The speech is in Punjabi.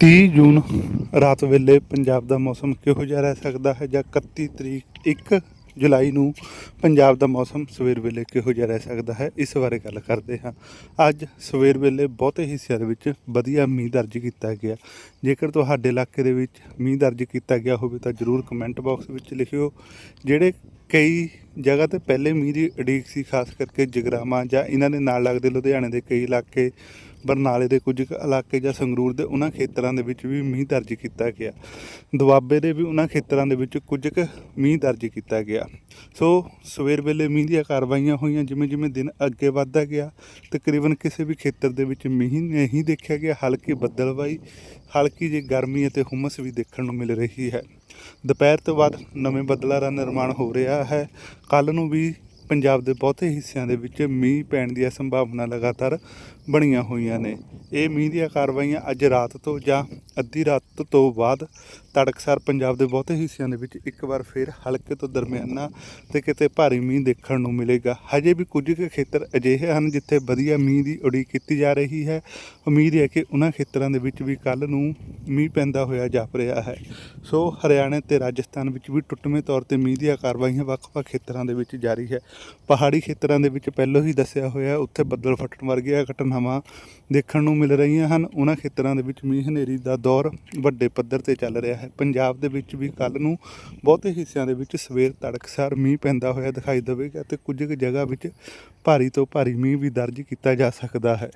30 ਜੂਨ ਰਾਤ ਵੇਲੇ ਪੰਜਾਬ ਦਾ ਮੌਸਮ ਕਿਹੋ ਜਿਹਾ ਰਹਿ ਸਕਦਾ ਹੈ ਜਾਂ 31 ਤਰੀਕ 1 ਜੁਲਾਈ ਨੂੰ ਪੰਜਾਬ ਦਾ ਮੌਸਮ ਸਵੇਰ ਵੇਲੇ ਕਿਹੋ ਜਿਹਾ ਰਹਿ ਸਕਦਾ ਹੈ, ਇਸ ਬਾਰੇ ਗੱਲ ਕਰਦੇ ਹਾਂ। ਅੱਜ ਸਵੇਰ ਵੇਲੇ ਬਹੁਤੇ ਹਿੱਸਿਆਂ ਦੇ ਵਿੱਚ ਵਧੀਆ ਮੀਂਹ ਦਰਜ ਕੀਤਾ ਗਿਆ। ਜੇਕਰ ਤੁਹਾਡੇ ਇਲਾਕੇ ਦੇ ਵਿੱਚ ਮੀਂਹ ਦਰਜ ਕੀਤਾ ਗਿਆ ਹੋਵੇ ਤਾਂ ਜਰੂਰ ਕਮੈਂਟ ਬਾਕਸ ਵਿੱਚ ਲਿਖਿਓ, ਜਿਹੜੇ ਕਈ ਜਗ੍ਹਾ ਤੇ ਪਹਿਲੇ ਮੀਂਹ ਦੀ ਉਡੀਕ ਸੀ, ਖਾਸ ਕਰਕੇ ਜਗਰਾਵਾਂ ਜਾਂ ਇਹਨਾਂ ਦੇ ਨਾਲ ਲੱਗਦੇ ਲੁਧਿਆਣੇ ਦੇ ਕਈ ਇਲਾਕੇ ਬਰਨਾਲੇ ਦੇ ਕੁਝ ਕੁ ਇਲਾਕੇ ਜਾਂ ਸੰਗਰੂਰ ਦੇ ਉਹਨਾਂ ਖੇਤਰਾਂ ਦੇ ਵਿੱਚ ਵੀ ਮੀਂਹ ਦਰਜ ਕੀਤਾ ਗਿਆ। ਦੁਆਬੇ ਦੇ ਵੀ ਉਹਨਾਂ ਖੇਤਰਾਂ ਦੇ ਵਿੱਚ ਕੁਝ ਕੁ ਮੀਂਹ ਦਰਜ ਕੀਤਾ ਗਿਆ। ਸੋ ਸਵੇਰ ਵੇਲੇ ਮੀਂਹ ਦੀਆਂ ਕਾਰਵਾਈਆਂ ਹੋਈਆਂ, ਜਿਵੇਂ ਜਿਵੇਂ ਦਿਨ ਅੱਗੇ ਵੱਧਦਾ ਗਿਆ, ਤਕਰੀਬਨ ਕਿਸੇ ਵੀ ਖੇਤਰ ਦੇ ਵਿੱਚ ਮੀਂਹ ਨਹੀਂ ਦੇਖਿਆ ਗਿਆ। ਹਲਕੀ ਬੱਦਲਵਾਈ ਹਲਕੀ ਜਿਹੀ ਗਰਮੀ ਅਤੇ ਹੁਮਸ ਵੀ ਦੇਖਣ ਨੂੰ ਮਿਲ ਰਹੀ ਹੈ। ਦੁਪਹਿਰ ਤੋਂ ਬਾਅਦ ਨਵੇਂ ਬੱਦਲਾਂ ਦਾ ਨਿਰਮਾਣ ਹੋ ਰਿਹਾ ਹੈ। ਕੱਲ ਨੂੰ ਵੀ ਪੰਜਾਬ ਦੇ ਬਹੁਤੇ ਹਿੱਸਿਆਂ ਦੇ ਵਿੱਚ ਮੀਂਹ ਪੈਣ ਦੀਆਂ ਸੰਭਾਵਨਾ ਲਗਾਤਾਰ ਬਣੀਆਂ ਹੋਈਆਂ ਨੇ। ਇਹ ਮੀਂਹ ਦੀਆਂ ਕਾਰਵਾਈਆਂ ਅੱਜ ਰਾਤ ਤੋਂ ਜਾਂ ਅੱਧੀ ਰਾਤ ਤੋਂ ਬਾਅਦ ਤੜਕਸਾਰ ਪੰਜਾਬ ਦੇ ਬਹੁਤੇ ਹਿੱਸਿਆਂ ਦੇ ਵਿੱਚ ਇੱਕ ਵਾਰ ਫਿਰ ਹਲਕੇ ਤੋਂ ਦਰਮਿਆਨਾ ਤੇ ਕਿਤੇ ਭਾਰੀ ਮੀਂਹ ਦੇਖਣ ਨੂੰ ਮਿਲੇਗਾ। ਹਜੇ ਵੀ ਕੁਝ ਕੁ ਖੇਤਰ ਅਜਿਹੇ ਹਨ ਜਿੱਥੇ ਵਧੀਆ ਮੀਂਹ ਦੀ ਉਡੀਕ ਕੀਤੀ ਜਾ ਰਹੀ ਹੈ। ਉਮੀਦ ਹੈ ਕਿ ਉਹਨਾਂ ਖੇਤਰਾਂ ਦੇ ਵਿੱਚ ਵੀ ਕੱਲ ਨੂੰ ਮੀਂਹ ਪੈਂਦਾ ਹੋਇਆ ਜਾਪ ਰਿਹਾ ਹੈ। ਸੋ ਹਰਿਆਣਾ ਤੇ ਰਾਜਸਥਾਨ ਵਿੱਚ ਵੀ ਟੁੱਟਵੇਂ ਤੌਰ ਤੇ ਮੀਂਹ ਦੀਆਂ ਕਾਰਵਾਈਆਂ ਵੱਖ-ਵੱਖ ਖੇਤਰਾਂ ਦੇ ਵਿੱਚ ਜਾਰੀ ਹੈ। ਪਹਾੜੀ ਖੇਤਰਾਂ ਦੇ ਵਿੱਚ ਪਹਿਲਾਂ ਹੀ ਦੱਸਿਆ ਹੋਇਆ ਉੱਥੇ ਬੱਦਲ ਫਟਣ ਵਰਗੀਆਂ ਘਟਨਾਵਾਂ ਦੇਖਣ ਨੂੰ ਮਿਲ ਰਹੀਆਂ ਹਨ। ਉਹਨਾਂ ਖੇਤਰਾਂ ਦੇ ਵਿੱਚ ਮੀਂਹ ਹਨੇਰੀ ਦਾ ਦੌਰ ਵੱਡੇ ਪੱਧਰ ਤੇ ਚੱਲ ਰਿਹਾ ਹੈ। ਪੰਜਾਬ ਦੇ ਵਿੱਚ ਵੀ ਕੱਲ ਨੂੰ ਬਹੁਤੇ ਹਿੱਸਿਆਂ ਦੇ ਵਿੱਚ ਸਵੇਰ ਤੜਕਸਾਰ ਮੀਂਹ ਪੈਂਦਾ ਹੋਇਆ ਦਿਖਾਈ ਦੇਵੇਗਾ ਤੇ ਕੁਝ ਕੁ ਜਗ੍ਹਾ ਵਿੱਚ ਭਾਰੀ ਤੋਂ ਭਾਰੀ ਮੀਂਹ ਵੀ ਦਰਜ ਕੀਤਾ ਜਾ ਸਕਦਾ ਹੈ।